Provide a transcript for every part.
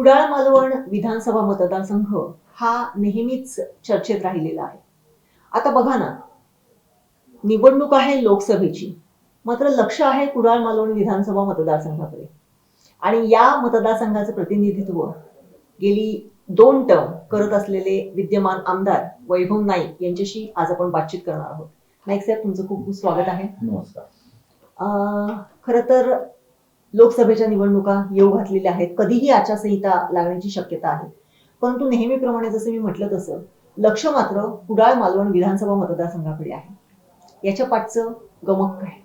कुडाळ मालवण विधानसभा मतदारसंघ हा नेहमीच चर्चेत राहिलेला आहे. आता बघा ना निवडणूक आहे लोकसभेची मात्र लक्ष आहे कुडाळ मालवण विधानसभा मतदारसंघाकडे. आणि या मतदारसंघाचं प्रतिनिधित्व गेली दोन टर्म करत असलेले विद्यमान आमदार वैभव नाईक यांच्याशी आज आपण बातचीत करणार आहोत. नाईक साहेब तुमचं खूप खूप स्वागत आहे. नमस्कार. अं, खरं तर लोकसभेच्या निवडणुका येऊ घातलेल्या आहेत. कधीही आचारसंहिता लागण्याची शक्यता आहे. परंतु नेहमीप्रमाणे जसं मी म्हटलं तसं लक्ष मात्र कुडाळ मालवण विधानसभा मतदारसंघाकडे आहे. याच्या पाठचं गमक काय?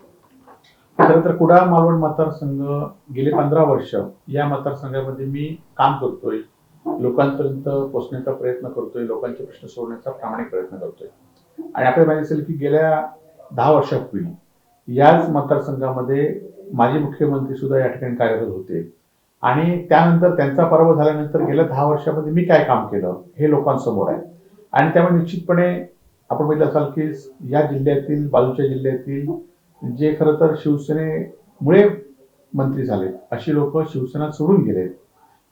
खरं कुडाळ मालवण मतदारसंघ गेले पंधरा वर्ष या मतदारसंघामध्ये मी काम करतोय. लोकांपर्यंत पोहोचण्याचा प्रयत्न करतोय लोकांचे प्रश्न सोडण्याचा प्रामाणिक प्रयत्न करतोय. आणि आपल्याला माहिती असेल की गेल्या दहा वर्षापूर्वी याच मतदारसंघामध्ये माजी मुख्यमंत्री सुद्धा या ठिकाणी कार्यरत होते. आणि त्यानंतर त्यांचा पराभव झाल्यानंतर गेल्या दहा वर्षामध्ये मी काय काम केलं हे लोकांसमोर आहे. आणि त्यामुळे निश्चितपणे आपण बघितलं असाल की या जिल्ह्यातील बाजूच्या जिल्ह्यातील जे खरं तर शिवसेनेमुळे मंत्री झाले अशी लोक शिवसेना सोडून गेले.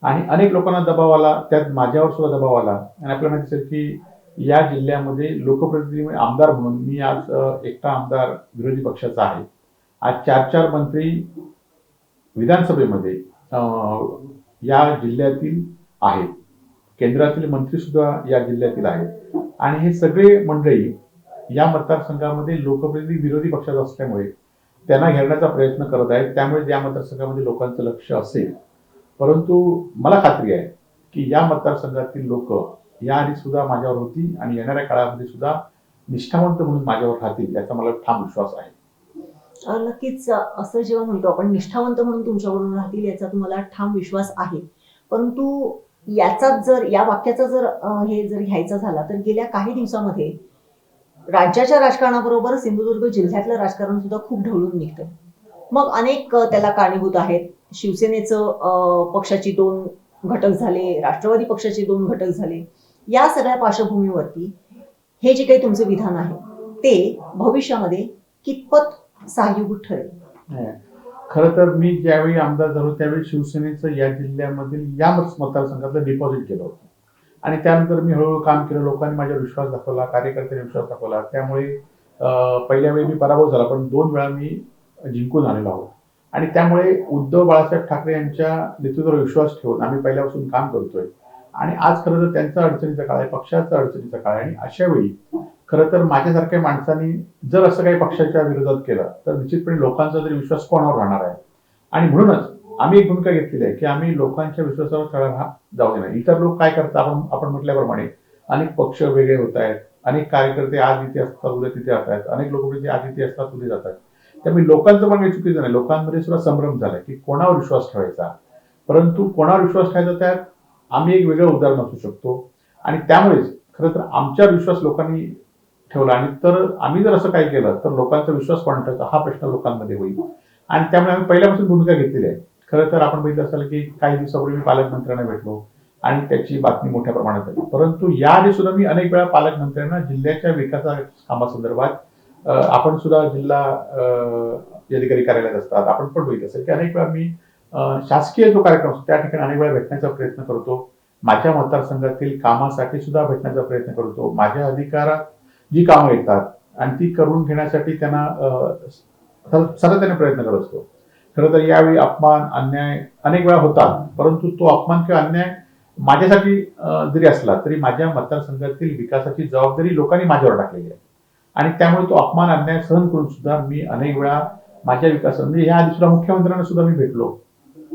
आणि अनेक लोकांना दबाव आला त्यात माझ्यावर सुद्धा दबाव आला. आणि आपल्याला माहिती असेल की या जिल्ह्यामध्ये लोकप्रतिनिधी आमदार म्हणून मी आज एकटा आमदार विरोधी पक्षाचा आहे. आज चार चार मंत्री विधानसभेमध्ये या जिल्ह्यातील आहेत. केंद्रातील मंत्री सुद्धा या जिल्ह्यातील आहेत. आणि हे सगळे मंडळी या मतदारसंघामध्ये लोकप्रतिनिधी विरोधी पक्षात असल्यामुळे त्यांना घेण्याचा प्रयत्न करत आहेत. त्यामुळे या मतदारसंघामध्ये लोकांचं लक्ष असेल. परंतु मला खात्री आहे की या मतदारसंघातील लोक याआधी सुद्धा माझ्यावर होती आणि येणाऱ्या काळामध्ये सुद्धा निष्ठावंत म्हणून माझ्यावर राहतील याचा मला ठाम विश्वास आहे. नक्कीच असं जेव्हा म्हणतो आपण निष्ठावंत म्हणून तुमच्याकडून राहतील याचा तुम्हाला ठाम विश्वास आहे. परंतु याचाच जर या वाक्याचा जर हे जर घ्यायचा झाला तर गेल्या काही दिवसामध्ये राज्याच्या राजकारणाबरोबर सिंधुदुर्ग जिल्ह्यातलं राजकारण सुद्धा खूप ढवळून निघतं मग अनेक त्याला कारणीभूत आहेत. शिवसेनेचं पक्षाची दोन घटक झाले राष्ट्रवादी पक्षाचे दोन घटक झाले. या सगळ्या पार्श्वभूमीवरती हे जे काही तुमचं विधान आहे ते भविष्यामध्ये कितपत सहयोग ठरेल. खरं तर मी ज्यावेळी आमदार झालो त्यावेळी शिवसेनेचं या जिल्ह्यामधील या मतदारसंघातलं डिपॉझिट केलं होतं. आणि त्यानंतर मी हळूहळू काम केलं लोकांनी माझ्यावर विश्वास दाखवला कार्यकर्त्यांनी विश्वास दाखवला. त्यामुळे पहिल्या वेळी मी पराभव झाला पण दोन वेळा मी जिंकून आलेलो आहोत. आणि त्यामुळे उद्धव बाळासाहेब ठाकरे यांच्या नेतृत्वावर विश्वास ठेवून आम्ही पहिल्यापासून काम करतोय. आणि आज खरं तर त्यांचा अडचणीचा काळ आहे पक्षाचा अडचणीचा काळ आहे. आणि अशा वेळी खरं तर माझ्यासारख्या माणसांनी जर असं काही पक्षाच्या विरोधात केलं तर निश्चितपणे लोकांचा तरी विश्वास कोणावर राहणार आहे? आणि म्हणूनच आम्ही एक भूमिका घेतलेली आहे की आम्ही लोकांच्या विश्वासावर चढा जाऊ देणार इतर लोक काय करतात? आपण आपण म्हटल्याप्रमाणे अनेक पक्ष वेगळे होत आहेत अनेक कार्यकर्ते आज इथे असतात उद्या तिथे असतात अनेक लोक तिथे आज इथे असतात उद्या जातात त्यामुळे लोकांचं पण काही चुकीचं नाही. लोकांमध्ये सुद्धा संभ्रम झालाय की कोणावर विश्वास ठेवायचा? परंतु कोणावर विश्वास ठेवायचा त्यात आम्ही एक वेगळं उदाहरण असू शकतो. आणि त्यामुळेच खरं तर आमच्यावर विश्वास लोकांनी ठेवला. आणि तर आम्ही जर असं काही केलं तर लोकांचा विश्वास कोण हा प्रश्न लोकांमध्ये होईल. आणि त्यामुळे आम्ही पहिल्यापासून भूमिका घेतलेली आहे. खरं तर आपण बघितलं असाल की काही दिवसापूर्वी मी पालकमंत्र्यांना भेटलो आणि त्याची बातमी मोठ्या प्रमाणात आली. परंतु याआधी सुद्धा मी अनेक वेळा पालकमंत्र्यांना जिल्ह्याच्या विकासा कामासंदर्भात आपण सुद्धा जिल्हा अधिकारी कार्यालयात असतात. आपण पण बघितलं असेल की अनेक वेळा मी शासकीय जो कार्यक्रम असतो त्या ठिकाणी अनेक वेळा भेटण्याचा प्रयत्न करतो. माझ्या मतदारसंघातील कामासाठी सुद्धा भेटण्याचा प्रयत्न करतो. माझ्या अधिकारात जी कामं येतात आणि ती करून घेण्यासाठी त्यांना सातत्याने प्रयत्न करत असतो. खरं तर यावेळी अपमान अन्याय अनेक वेळा होतात परंतु तो अपमान किंवा अन्याय माझ्यासाठी जरी असला तरी माझ्या मतदारसंघातील विकासाची जबाबदारी लोकांनी माझ्यावर टाकलेली आहे. आणि त्यामुळे तो अपमान अन्याय सहन करून सुद्धा मी अनेक वेळा माझ्या विकास म्हणजे ह्या दुसऱ्या मुख्यमंत्र्यांना सुद्धा मी भेटलो.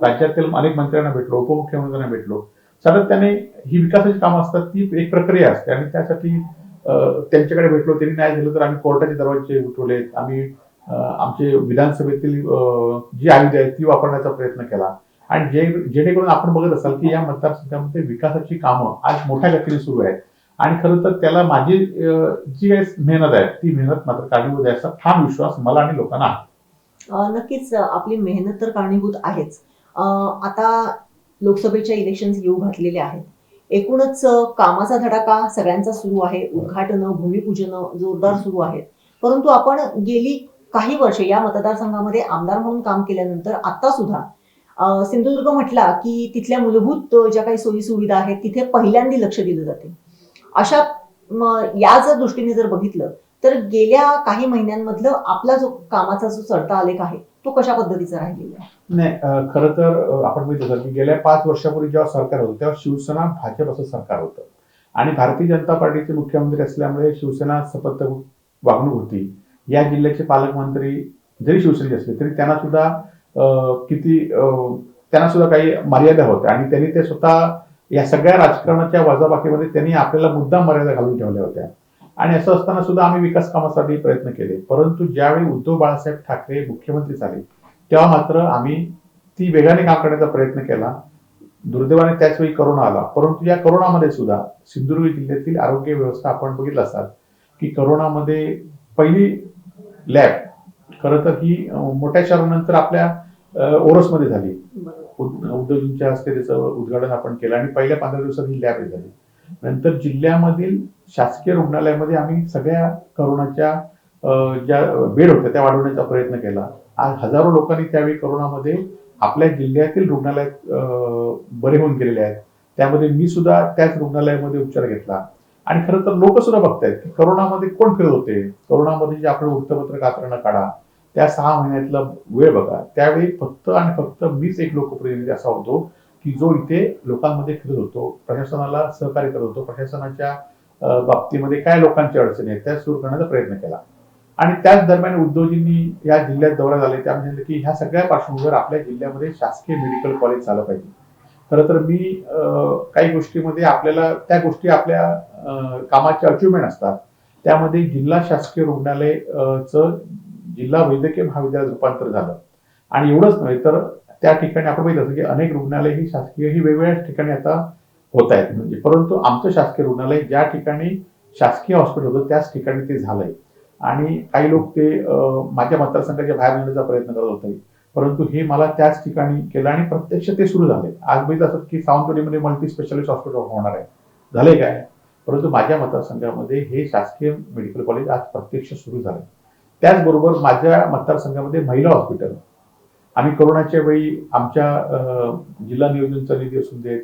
राज्यातील अनेक मंत्र्यांना भेटलो उपमुख्यमंत्र्यांना भेटलो. सातत्याने ही विकासाची कामं असतात ती एक प्रक्रिया असते आणि त्यासाठी त्यांच्याकडे भेटलो. त्यांनी नाही दिलं तर आम्ही कोर्टाचे दरवाजे उठवलेत. आम्ही आमचे विधानसभेतील जी आयुध आहेत ती वापरण्याचा प्रयत्न केला. आणि जे जेणेकरून आपण बघत असाल की या मतदारसंघामध्ये विकासाची कामं आज मोठ्या गतीने सुरू आहेत. आणि खरं तर त्याला माझी जी काही मेहनत आहे ती मेहनत मात्र कारणीभूत आहे असा ठाम विश्वास मला आणि लोकांना आहे. नक्कीच आपली मेहनत तर कारणीभूत आहेच. आता लोकसभेच्या इलेक्शन येऊ घातलेले आहेत. एकूणच कामाचा धडाका सगळ्यांचा सुरू आहे. उद्घाटनं भूमिपूजनं जोरदार सुरू आहेत. परंतु आपण गेली काही वर्षे या मतदारसंघामध्ये आमदार म्हणून काम केल्यानंतर आता सुद्धा सिंधुदुर्ग म्हटला की तिथल्या मूलभूत ज्या काही सोयी सुविधा आहेत तिथे पहिल्यांदा लक्ष दिलं जाते. अशा म, या जर दृष्टीने जर बघितलं तर गेल्या काही महिन्यांमधलं आपला जो कामाचा जो चढता आलेख आहे तो कशा पद्धतीचा राहिलेला आहे? नाही खरं तर आपण बघितलं सर की गेल्या पाच वर्षापूर्वी जेव्हा सरकार होतं तेव्हा शिवसेना भाजप असं सरकार होतं. आणि भारतीय जनता पार्टीचे मुख्यमंत्री असल्यामुळे शिवसेना सपत्त वागणूक होती. या जिल्ह्याचे पालकमंत्री जरी शिवसेनेचे असले तरी त्यांना सुद्धा किती अं, त्यांना सुद्धा काही मर्यादा होत्या. आणि त्यांनी ते स्वतः या सगळ्या राजकारणाच्या वजाबाकीमध्ये त्यांनी आपल्याला मुद्दाम मर्यादा घालून ठेवल्या होत्या. आणि असं असताना सुद्धा आम्ही विकास कामासाठी प्रयत्न केले. परंतु ज्यावेळी उद्धव बाळासाहेब ठाकरे मुख्यमंत्री झाले तेव्हा मात्र आम्ही ती वेगाने काम करण्याचा प्रयत्न केला. दुर्दैवाने त्याच वेळी करोना आला. परंतु या करोनामध्ये सुद्धा सिंधुदुर्ग जिल्ह्यातील आरोग्य व्यवस्था आपण बघितलं असाल की करोनामध्ये पहिली लॅब खरं तर ही मोठ्या शहरानंतर आपल्या ओरसमध्ये झाली. उद- उद्धवजींच्या हस्ते त्याचं उद्घाटन आपण केलं आणि पहिल्या पंधरा दिवसात ही लॅब झाली. नंतर जिल्ह्यामधील शासकीय रुग्णालयामध्ये आम्ही सगळ्या करोनाच्या ज्या बेड होत्या त्या वाढवण्याचा प्रयत्न केला. आज हजारो लोकांनी त्यावेळी करोनामध्ये आपल्या जिल्ह्यातील रुग्णालयात बरे होऊन गेलेले आहेत. त्यामध्ये मी सुद्धा त्याच रुग्णालयामध्ये उपचार घेतला. आणि खरं तर लोक सुद्धा बघतायत की करोनामध्ये कोण फिरत होते? करोनामध्ये जे आपलं वृत्तपत्र कात्रणं काढा. त्या सहा महिन्यातला वेळ बघा. त्यावेळी फक्त आणि फक्त मीच एक लोकप्रतिनिधी असा होतो. की जो इथे लोकांमध्ये फिरत होतो प्रशासनाला सहकार्य करत होतो प्रशासनाच्या बाबतीमध्ये काय लोकांच्या अडचणी आहेत त्या सुरू करण्याचा प्रयत्न केला. आणि त्याच दरम्यान उद्योजींनी या जिल्ह्यात दौरा झाले त्या म्हणजे की ह्या सगळ्या पार्श्वभूमीवर आपल्या जिल्ह्यामध्ये शासकीय मेडिकल कॉलेज झालं पाहिजे. खरं तर मी काही गोष्टीमध्ये आपल्याला त्या गोष्टी आपल्या कामाचे अचिव्हमेंट असतात. त्यामध्ये जिल्हा शासकीय रुग्णालयचं जिल्हा वैद्यकीय महाविद्यालयात रूपांतर झालं. आणि एवढंच नव्हे तर त्या ठिकाणी आपण बघितलं की अनेक रुग्णालय ही शासकीय ही वेगवेगळ्या ठिकाणी आता होत आहेत. म्हणजे परंतु आमचं शासकीय रुग्णालय ज्या ठिकाणी शासकीय हॉस्पिटल होतं त्याच ठिकाणी ते झालंय. आणि काही लोक ते माझ्या मतदारसंघाच्या बाहेर नेण्याचा प्रयत्न करत होते. परंतु हे मला त्याच ठिकाणी केलं आणि प्रत्यक्ष ते सुरू झाले. आज बघितलं असत की सावंतवाडीमध्ये मल्टी स्पेशालिस्ट हॉस्पिटल होणार आहे. झालंय काय? परंतु माझ्या मतदारसंघामध्ये हे शासकीय मेडिकल कॉलेज आज प्रत्यक्ष सुरू झाले त्याचबरोबर माझ्या मतदारसंघामध्ये महिला हॉस्पिटल आम्ही कोरोनाच्या वेळी आमच्या जिल्हा नियोजनचा निधी असून देत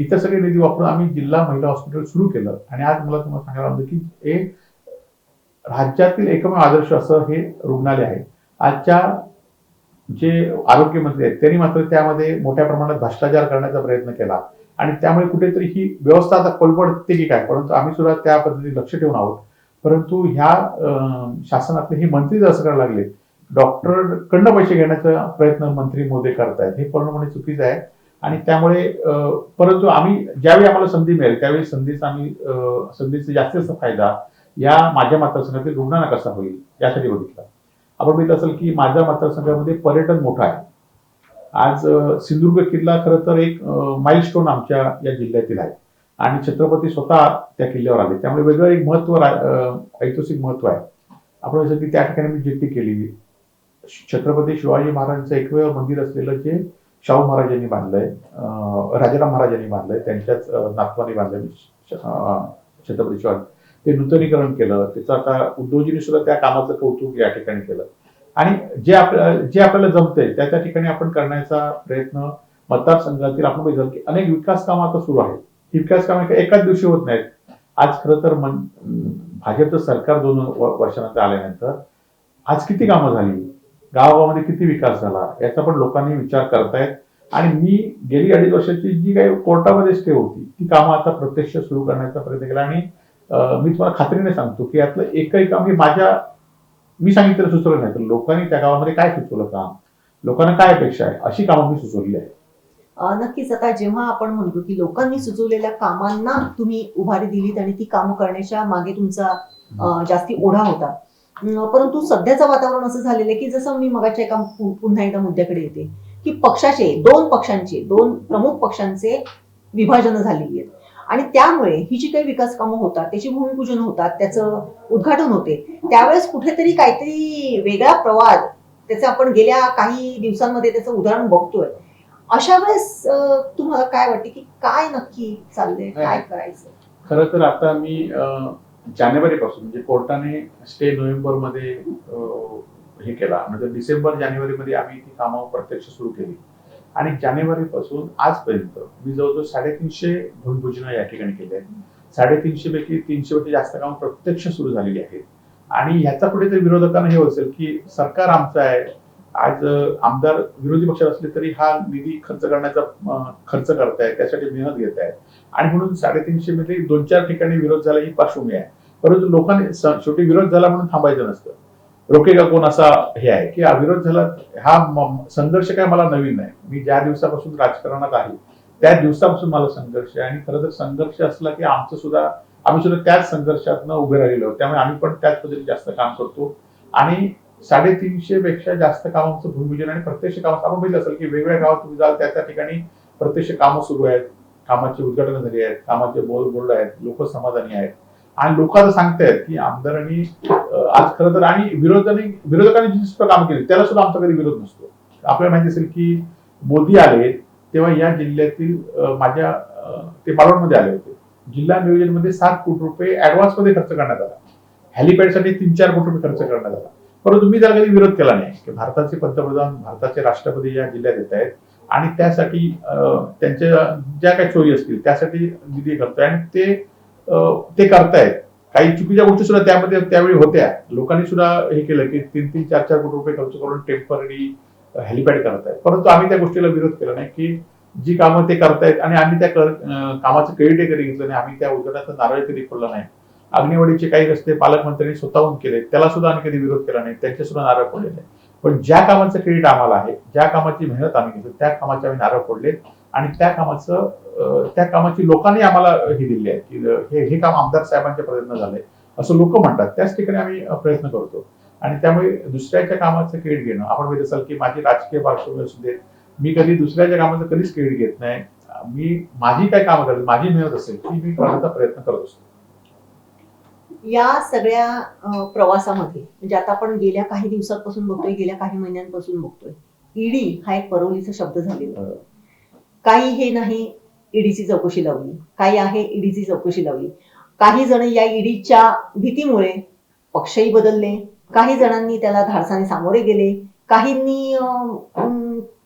इतर सगळे निधी वापरून आम्ही जिल्हा महिला हॉस्पिटल सुरू केलं. आणि आज मला तुम्हाला सांगायला आवडतं की हे राज्यातील एकमेव आदर्श असं हे रुग्णालय आहे. आजच्या जे आरोग्यमंत्री आहेत त्यांनी मात्र त्यामध्ये मोठ्या प्रमाणात भ्रष्टाचार करण्याचा प्रयत्न केला. आणि त्यामुळे कुठेतरी ही व्यवस्था आता कोलबडते की काय? परंतु आम्ही सुद्धा त्या पद्धतीने लक्ष ठेवून आहोत. परंतु ह्या शासनातले हे मंत्री जर असं करायला लागले डॉक्टरकडनं पैसे घेण्याचा प्रयत्न मंत्री मोदी करतायत. हे पूर्णपणे चुकीचं आहे. आणि त्यामुळे परंतु आम्ही ज्यावेळी आम्हाला संधी मिळेल त्यावेळी संधीचा आम्ही संधीचा जास्तीत जास्त फायदा या माझ्या मतदारसंघातील रुग्णांना कसा होईल यासाठी बघितला. आपण बघितलं असेल की माझ्या मतदारसंघामध्ये पर्यटन मोठं आहे. आज सिंधुदुर्ग किल्ला खरं तर एक माइलस्टोन आमच्या या जिल्ह्यातील आहे. आणि छत्रपती स्वतः त्या किल्ल्यावर आले. त्यामुळे वेगळं एक महत्त्व रा- ऐतिहासिक महत्त्व आहे. आपण जसं की त्या ठिकाणी मी जिट्टी केली. छत्रपती शिवाजी महाराजांचं एकमेव मंदिर असलेलं जे शाहू महाराजांनी बांधलंय राजाराम महाराजांनी बांधलंय त्यांच्याच नातवाने बांधलंय छत्रपती शिवाजी. ते नूतनीकरण केलं त्याचं आता उद्योजीने सुद्धा त्या कामाचं कौतुक या ठिकाणी केलं. आणि जे आपल्या जे आपल्याला जमतंय त्या त्या ठिकाणी आपण करण्याचा प्रयत्न मतदारसंघातील आपण बघितलं की अनेक विकास कामं आता सुरू आहेत. ही विकास कामं एकाच दिवशी होत नाहीत. आज खरं तर मन भाजपचं सरकार दोन वर्षानंतर आल्यानंतर आज किती कामं झाली? गावागावामध्ये किती विकास झाला याचा पण लोकांनी विचार करतायत. आणि मी गेली अडीच वर्षाची जी काही कोर्टामध्ये स्टे होती ती कामं आता प्रत्यक्ष सुरू करण्याचा प्रयत्न केला. आणि मी तुम्हाला खात्रीने सांगतो की यातलं एकही काम हे माझ्या मी सांगितलं सुचवलं नाही तर लोकांनी त्या गावामध्ये काय सुचवलं काम? लोकांना काय अपेक्षा आहे? अशी कामं मी सुचवली आहे नक्कीच. आता जेव्हा आपण म्हणतो की लोकांनी सुचवलेल्या कामांना तुम्ही उभारी दिलीत आणि ती कामं करण्याच्या मागे तुमचा जास्ती ओढा होता परंतु सध्याचं वातावरण असं झालेलं आहे की जसं मी मगाच्या एका पुन्हा एकदा मुद्द्याकडे येते की पक्षाचे दोन पक्षांचे दोन प्रमुख पक्षांचे विभाजन झालेली आहेत. आणि त्यामुळे ही जी काही विकास कामं होतात त्याची भूमिपूजन होतात त्याचं उद्घाटन होते त्यावेळेस कुठेतरी काहीतरी वेगळा प्रवाद त्याचं आपण गेल्या काही दिवसांमध्ये त्याचं उदाहरण बघतोय. अशा वेळेस तुम्हाला काय वाटते की काय नक्की चाललंय काय करायचं? खरं तर आता मी जानेवारीपासून म्हणजे कोर्टाने स्टे नोव्हेंबरमध्ये मध्ये हे केला. म्हणजे डिसेंबर जानेवारीमध्ये आम्ही ती कामं प्रत्यक्ष सुरू केली. आणि जानेवारीपासून आजपर्यंत मी जवळजवळ साडेतीनशे भूमिपूजनं या ठिकाणी केली आहेत. साडेतीनशे पैकी तीनशे पेक्षा जास्त कामं प्रत्यक्ष सुरू झालेली आहेत. आणि ह्याचा कुठेतरी विरोधकांना हे असेल की सरकार आमचं आहे. आज आमदार विरोधी पक्षात असले तरी हा निधी खर्च करण्याचा खर्च करतायत. त्यासाठी मेहनत घेत आहेत आणि म्हणून साडेतीनशे मध्ये दोन चार ठिकाणी विरोध झाला ही पार्श्वभूमी आहे. परंतु लोकांनी शेवटी विरोध झाला म्हणून थांबायचं नसतं. रोकेगा कोण असा हे आहे की हा विरोध झाला हा संघर्ष काय मला नवीन नाही. मी ज्या दिवसापासून राजकारणात आहे त्या दिवसापासून मला संघर्ष आहे. आणि खरं तर संघर्ष असला की आमचं सुद्धा आम्ही सुद्धा त्याच संघर्षातनं उभे राहिलेलो आहोत. त्यामुळे आम्ही पण त्याच पद्धतीने जास्त काम करतो. आणि साडेतीनशे पेक्षा जास्त कामांचं भूमिपूजन आणि प्रत्यक्ष काम आपण बघितलं असेल की वेगवेगळ्या गावात तुम्ही जाल त्या त्या ठिकाणी प्रत्यक्ष कामं सुरू आहेत. कामाची उद्घाटन झाली आहेत कामाचे बोल बोर्ड आहेत लोक समाधानी आहेत. आणि लोक आता सांगतायत की आमदारांनी आज खरं तर आणि विरोधाने विरोधकांनी जी सुद्धा काम केली त्याला सुद्धा आमचा कधी विरोध नसतो. आपल्याला माहिती असेल की मोदी आले तेव्हा या जिल्ह्यातील माझ्या ते मालवणमध्ये आले होते. जिल्हा नियोजनमध्ये सात कोटी रुपये ऍडव्हान्समध्ये खर्च करण्यात आला. हेलिपॅडसाठी तीन चार कोटी रुपये खर्च करण्यात आला. परंतु मी त्याला कधी विरोध केला नाही की भारताचे पंतप्रधान भारताचे राष्ट्रपती या जिल्ह्यात येत आहेत आणि त्यासाठी त्यांच्या ज्या काही सोयी असतील त्यासाठी निधी करतोय आणि ते ते करतायत. काही चुकीच्या गोष्टी सुद्धा त्यामध्ये त्यावेळी होत्या. लोकांनी सुद्धा हे केलं की तीन तीन चार चार कोटी रुपये खर्च करून टेंपररी हेलिपॅड करतायत. परंतु आम्ही त्या गोष्टीला विरोध केला नाही की जी कामं ते करतायत आणि आम्ही त्या कामाचं क्रेडिट कधी घेतलं नाही आम्ही त्या उद्घाटनाचा नारळ कधी पडला नाही. अग्निवडीचे काही रस्ते पालकमंत्र्यांनी स्वतःहून केले त्याला सुद्धा आम्ही कधी विरोध केला नाही त्यांचे सुद्धा नारळ फोडले नाही. पण ज्या कामाचं क्रेडिट आम्हाला आहे ज्या कामाची मेहनत आम्ही घेतो त्या कामाचे आम्ही नारळ फोडले आणि त्या कामाचं त्या कामाची लोकांनी आम्हाला हे दिली आहे की हे हे काम आमदार साहेबांच्या प्रयत्न झालंय असं लोक म्हणतात. त्याच ठिकाणी आम्ही प्रयत्न करतो. आणि त्यामुळे दुसऱ्याच्या कामाचं क्रेडिट घेणं आपण माहीत असाल की माझी राजकीय पार्श्वभूमी असू देत मी कधी दुसऱ्याच्या कामाचं कधीच क्रेडिट घेत नाही. मी माझी काय कामं करत माझी मेहनत असेल ती मी करण्याचा प्रयत्न करत असतो. या सगळ्या प्रवासामध्ये म्हणजे आता आपण गेल्या काही दिवसांपासून बघतोय गेल्या काही महिन्यांपासून बघतोय ईडी हा एक परवलीचा शब्द झालेला काही हे नाही ईडीची चौकशी लावली काही आहे ईडीची चौकशी लावली. काही जण या ईडीच्या भीतीमुळे पक्षही बदलले काही जणांनी त्याला धाडसाने सामोरे गेले काहींनी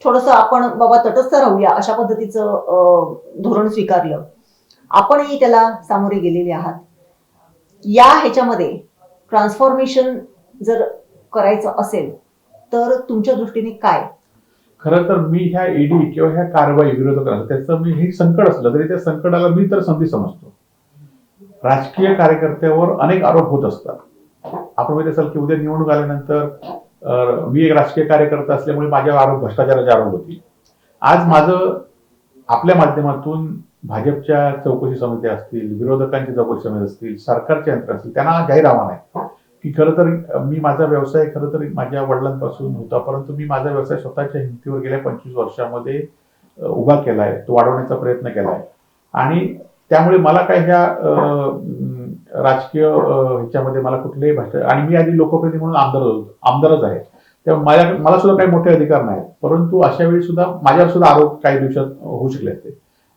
थोडस आपण बाबा तटस्थ राहूया अशा पद्धतीचं अं, धोरण स्वीकारलं. आपणही त्याला सामोरे गेलेले आहात. या ह्याच्यामध्ये ट्रान्सफॉर्मेशन जर करायचं असेल तर तुमच्या दृष्टीने काय? खरं तर मी ह्या ईडी किंवा ह्या कारवाई विरोधकांना त्याचं मी हे संकट असलं तरी त्या संकटाला मी तर संधी समजतो. राजकीय कार्यकर्त्यावर अनेक आरोप होत असतात. आपण माहिती असाल की उद्या निवडणूक आल्यानंतर मी एक राजकीय कार्यकर्ता असल्यामुळे माझ्यावर आरोप भ्रष्टाचाराचे आरोप होती. आज माझं आपल्या माध्यमातून भाजपच्या चौकशी समित्या असतील विरोधकांची चौकशी समिती असतील सरकारचे यंत्र असतील त्यांना जाहीर आव्हान आहे. की खरं तर मी माझा व्यवसाय खरं तर माझ्या वडिलांपासून होता परंतु मी माझा व्यवसाय स्वतःच्या हिमतीवर गेल्या पंचवीस वर्षामध्ये उभा केला आहे तो वाढवण्याचा प्रयत्न केला आहे आणि त्यामुळे मला काय ह्या राजकीय ह्याच्यामध्ये मला कुठलेही भाषा आणि मी आधी लोकप्रतिनिधी म्हणून आमदार होतो आमदारच आहे. तेव्हा माझ्या मला सुद्धा काही मोठे अधिकार नाहीत परंतु अशा वेळी सुद्धा माझ्यावर सुद्धा आरोप काही दिवसात होऊ शकले असते.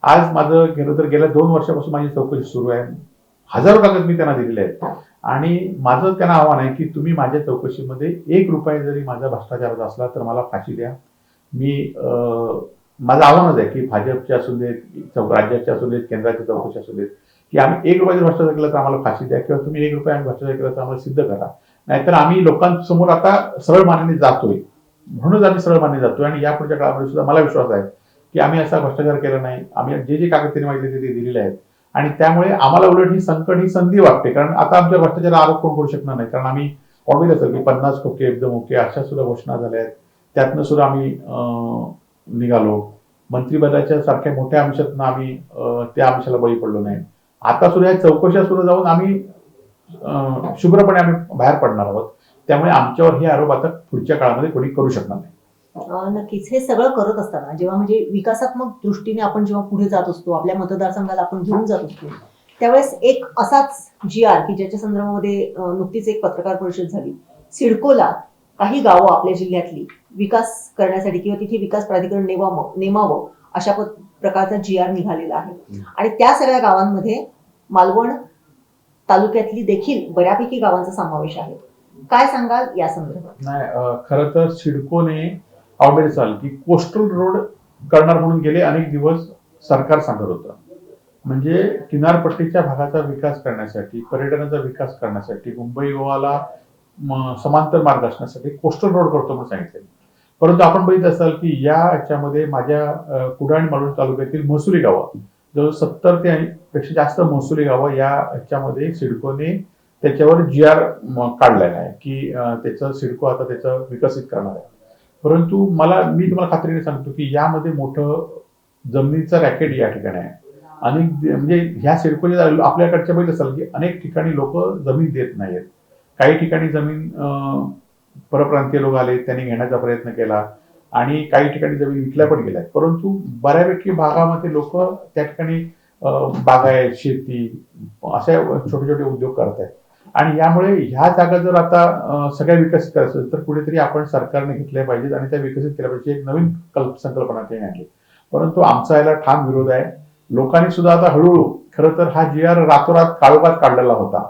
आज माझं गेलं तर गेल्या दोन वर्षापासून माझी चौकशी सुरू आहे. हजारो कागद मी त्यांना दिलेले आहेत. आणि माझं त्यांना आव्हान आहे की तुम्ही माझ्या चौकशीमध्ये एक रुपये जरी माझा भ्रष्टाचाराचा असला तर मला फाशी द्या. मी माझं आव्हानच आहे की भाजपचे असू देत चौ राज्याचे असू देत केंद्राच्या चौकशी असू देत की आम्ही एक रुपयाचा भ्रष्टाचार केला तर आम्हाला फाशी द्या किंवा तुम्ही एक रुपया आम्ही भ्रष्टाचार केला तर आम्हाला सिद्ध करा. नाहीतर आम्ही लोकांसमोर आता सरळ मानाने जातोय. म्हणूनच आम्ही सरळ माने जातोय आणि यापुढच्या काळामध्ये सुद्धा मला विश्वास आहे की आम्ही असा भ्रष्टाचार केला नाही. आम्ही जे जे कागद त्यांनी मागितले ते दिलेले आहेत. आणि त्यामुळे आम्हाला उलट ही संकट ही संधी वाटते. कारण आता आमच्या भ्रष्टाचार आरोप कोण करू शकणार नाही. कारण आम्ही ऑलरेडी असेल की पन्नास खोके एकदम ओके अशा सुद्धा घोषणा झाल्या आहेत. त्यातनं सुद्धा आम्ही अं, निघालो. मंत्रिपदाच्या सारख्या मोठ्या अंशातनं आम्ही त्या अंशाला बळी पडलो नाही. आता सुद्धा या चौकशा सुरू जाऊन आम्ही शुभ्रपणे आम्ही बाहेर पडणार आहोत. त्यामुळे आमच्यावर हे आरोप आता पुढच्या काळामध्ये कोणी करू शकणार नाही. नक्कीच. हे सगळं करत असताना जेव्हा म्हणजे विकासात्मक दृष्टीने आपण जेव्हा पुढे जात असतो आपल्या मतदारसंघाला आपण घेऊन जात असतो त्यावेळेस एक असाच जी आर की ज्याच्या संदर्भामध्ये नुकतीच एक पत्रकार परिषद झाली. सिडकोला काही गावं आपल्या जिल्ह्यातली विकास करण्यासाठी किंवा तिथे विकास प्राधिकरण नेमावं नेमावं अशा प्रकारचा जी आर निघालेला आहे. आणि त्या सगळ्या गावांमध्ये मालवण तालुक्यातली देखील बऱ्यापैकी गावांचा समावेश आहे. काय सांगाल या संदर्भात? नाही खरं तर सिडकोने ऑर्डर चाल की कोस्टल रोड करणार म्हणून गेले अनेक दिवस सरकार सांगत होतं. म्हणजे किनारपट्टीच्या भागाचा विकास करण्यासाठी पर्यटनाचा विकास करण्यासाठी मुंबई गोवाला समांतर मार्ग असण्यासाठी कोस्टल रोड करतो म्हणून सांगितले. परंतु आपण बघित असाल की या ह्याच्यामध्ये माझ्या अं, कुडाळ आणि मालवण तालुक्यातील महसुली गावं जवळ सत्तर ते पेक्षा जास्त महसुली गावं या ह्याच्यामध्ये सिडकोने त्याच्यावर जी आर काढलेला आहे की त्याचं सिडको आता त्याचं विकसित करणार आहे. परंतु मला मी तुम्हाला खात्रीने सांगतो की यामध्ये मोठं जमिनीचं रॅकेट या ठिकाणी आहे. अनेक म्हणजे ह्या सिडकोच्या आपल्याकडच्या बघितलं असाल की अनेक ठिकाणी लोक जमीन देत नाहीत काही ठिकाणी जमीन परप्रांतीय लोक आले त्यांनी घेण्याचा प्रयत्न केला आणि काही ठिकाणी जमीन विकल्या पण गेल्या परंतु बऱ्यापैकी भागामध्ये लोक त्या ठिकाणी बागायत शेती अशा छोटे छोटे उद्योग करत आहेत आणि यामुळे ह्या जागा जर आता सगळ्या विकसित करायचं असेल तर कुठेतरी आपण सरकारने घेतल्या पाहिजेत आणि त्या विकसित केल्या पाहिजे एक नवीन कल्प संकल्पना त्यांनी आणली. परंतु आमचा याला ठाम विरोध आहे. लोकांनी सुद्धा आता हळूहळू खरं तर हा जी आर रातोरात काळोखात काढलेला होता.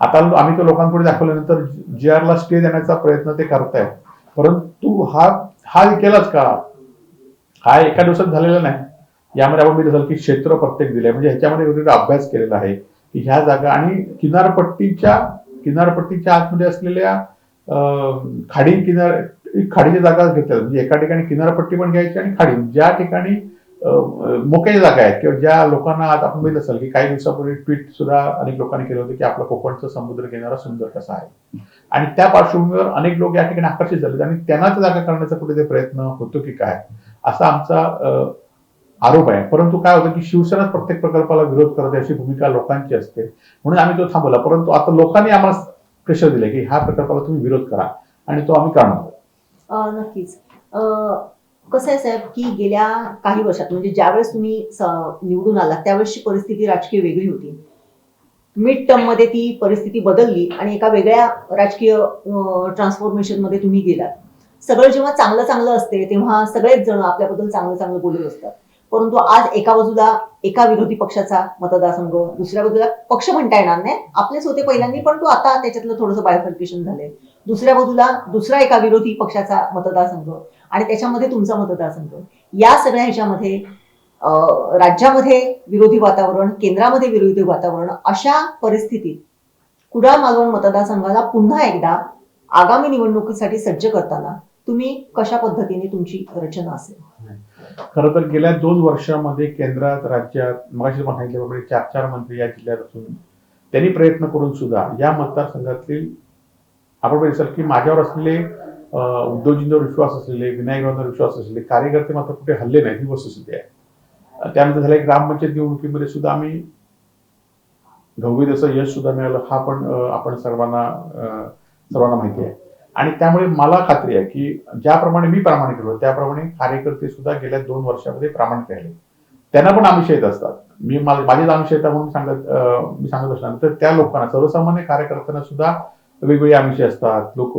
आता आम्ही तो लोकांपुढे दाखवल्यानंतर जी ला स्टे देण्याचा प्रयत्न ते करतायत. परंतु हा हा केलाच का? हा एका दिवसात झालेला नाही. यामध्ये आपण बघितलं की क्षेत्र प्रत्येक दिले म्हणजे ह्याच्यामध्ये वेगवेगळा अभ्यास केलेला आहे. की ह्या जागा आणि किनारपट्टीच्या किनारपट्टीच्या आतमध्ये असलेल्या अं, खाडी किनार खाडीच्या जागा घेतात म्हणजे एका ठिकाणी किनारपट्टी पण घ्यायची आणि खाडी. ज्या ठिकाणी अं, मोकळ्या जागा आहेत किंवा ज्या लोकांना आज आपण माहीत असाल की काही दिवसापूर्वी ट्विट सुद्धा अनेक लोकांनी केलं होतं की आपला कोकणचा समुद्र किनारा सुंदर कसा आहे. आणि त्या पार्श्वभूमीवर अनेक लोक या ठिकाणी आकर्षित झाले आणि त्यांना जागा करण्याचा कुठे प्रयत्न होतो की काय? असा आमचा आरोप आहे. परंतु काय होतं की शिवसेनाच प्रत्येक प्रकल्पाला विरोध करते अशी भूमिका लोकांची असते. म्हणून आम्ही तो थांबवला. परंतु आता लोकांनी आम्हाला प्रेशर दिले की ह्या प्रकल्पाला तुम्ही विरोध करा आणि तो आम्ही करणार नक्कीच. अं, कसं आहे साहेब की गेल्या काही वर्षात म्हणजे ज्यावेळेस तुम्ही निवडून आलात त्यावेळेसची परिस्थिती राजकीय वेगळी होती. मिड टर्ममध्ये ती परिस्थिती बदलली आणि एका वेगळ्या राजकीय ट्रान्सफॉर्मेशनमध्ये तुम्ही गेलात. सगळं जेव्हा चांगलं चांगलं असते तेव्हा सगळेच जण आपल्याबद्दल चांगलं चांगलं बोलत असतात. परंतु आज एका बाजूला एका विरोधी पक्षाचा मतदारसंघ दुसऱ्या बाजूला पक्ष म्हणता येणार नाही. आपलेच होते पहिल्यांदा पण तो आता त्याच्यातलं थोडंसं बायफर्केशन झालंय. दुसऱ्या बाजूला दुसरा एका विरोधी पक्षाचा मतदारसंघ आणि त्याच्यामध्ये तुमचा मतदारसंघ. या सगळ्या ह्याच्यामध्ये राज्यामध्ये विरोधी वातावरण केंद्रामध्ये विरोधी वातावरण अशा परिस्थितीत कुडाळ मालवण मतदारसंघाला पुन्हा एकदा आगामी निवडणुकीसाठी सज्ज करताना तुम्ही कशा पद्धतीने तुमची रचना असेल? खरं तर गेल्या दोन वर्षामध्ये केंद्रात राज्यात मगाशी सांगितल्याप्रमाणे चार चार मंत्री या जिल्ह्यात असून त्यांनी प्रयत्न करून सुद्धा या मतदारसंघातील आपण बघितलं की माझ्यावर असलेले अं, विश्वास असलेले विनायकांवर विश्वास असलेले कार्यकर्ते मात्र कुठे हल्ले नाहीत ही वस्तुस्थिती आहे. त्यानंतर झालं ग्रामपंचायत निवडणुकीमध्ये सुद्धा आम्ही घवघवीत असं यश सुद्धा मिळालं हा पण आपण सर्वांना सर्वांना माहिती आहे. आणि त्यामुळे मला खात्री आहे की ज्याप्रमाणे मी प्रामाणिक केलो त्याप्रमाणे कार्यकर्ते सुद्धा गेल्या दोन वर्षामध्ये प्रामाणिक राहिले. त्यांना पण आमिष येत असतात. मी मा- माझेच आमिष येतात म्हणून सांगत मी सांगत असणार. तर त्या लोकांना सर्वसामान्य कार्यकर्त्यांना सुद्धा वेगवेगळी आमिषे असतात. लोक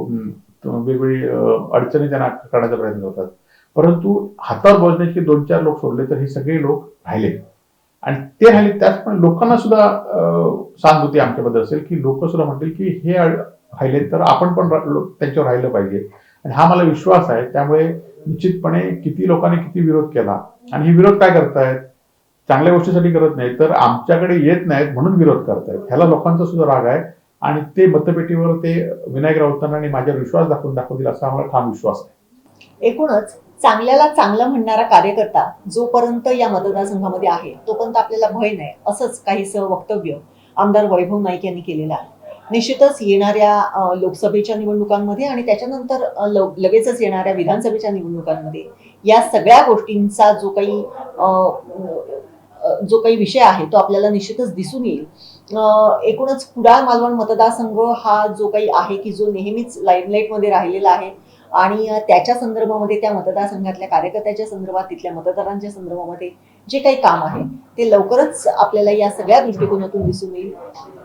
वेगवेगळी अडचणी त्यांना करण्याचा प्रयत्न करतात. परंतु हातावर बोलण्याचे दोन चार लोक सोडले तर हे सगळे लोक राहिले. आणि ते राहिले त्याचप्रमाणे लोकांना सुद्धा अं, सहानुभूती आमच्याबद्दल असेल की लोक सुद्धा म्हणतील की हे राहिले तर आपण पण त्यांच्यावर राहिलं पाहिजे. आणि हा मला विश्वास आहे त्यामुळे निश्चितपणे किती लोकांनी किती विरोध केला आणि हे विरोध काय करतायत? चांगल्या गोष्टीसाठी करत नाही तर आमच्याकडे येत नाहीत म्हणून विरोध करतायत. ह्याला लोकांचा सुद्धा राग आहे आणि ते मतपेटीवर ते विनायक राऊतांना आणि माझ्यावर विश्वास दाखवून दाखवतील असा आम्हाला ठाम विश्वास आहे. एकूणच चांगल्याला चांगलं म्हणणारा कार्यकर्ता जोपर्यंत या मतदारसंघामध्ये आहे तोपर्यंत आपल्याला भय नाही असंच काहीसं वक्तव्य आमदार वैभव नाईक यांनी केलेलं आहे. निश्चितच येणाऱ्या लोकसभेच्या निवडणुकांमध्ये आणि त्याच्यानंतर लगेचच येणाऱ्या विधानसभेच्या निवडणुकांमध्ये या सगळ्या गोष्टींचा जो काही जो काही विषय आहे तो आपल्याला निश्चितच दिसून येईल. एकूणच कुडाळ मालवण मतदारसंघ हा जो काही आहे की जो नेहमीच लाईमलाईटमध्ये राहिलेला आहे आणि त्याच्या संदर्भामध्ये त्या मतदारसंघातल्या कार्यकर्त्याच्या संदर्भात तिथल्या मतदारांच्या संदर्भामध्ये जे काही काम आहे ते लवकरच आपल्याला या सगळ्या दृष्टिकोनातून दिसून येईल.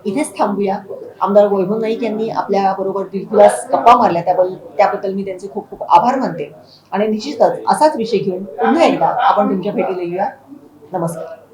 इथेच थांबूया. आमदार वैभव नाईक यांनी आपल्या बरोबर दिलखुलास गप्पा मारल्या त्याबद्दल त्याबद्दल मी त्यांचे खूप खूप आभार मानते. आणि निश्चितच असाच विषय घेऊन पुन्हा एकदा आपण तुमच्या भेटीला येऊया. नमस्कार.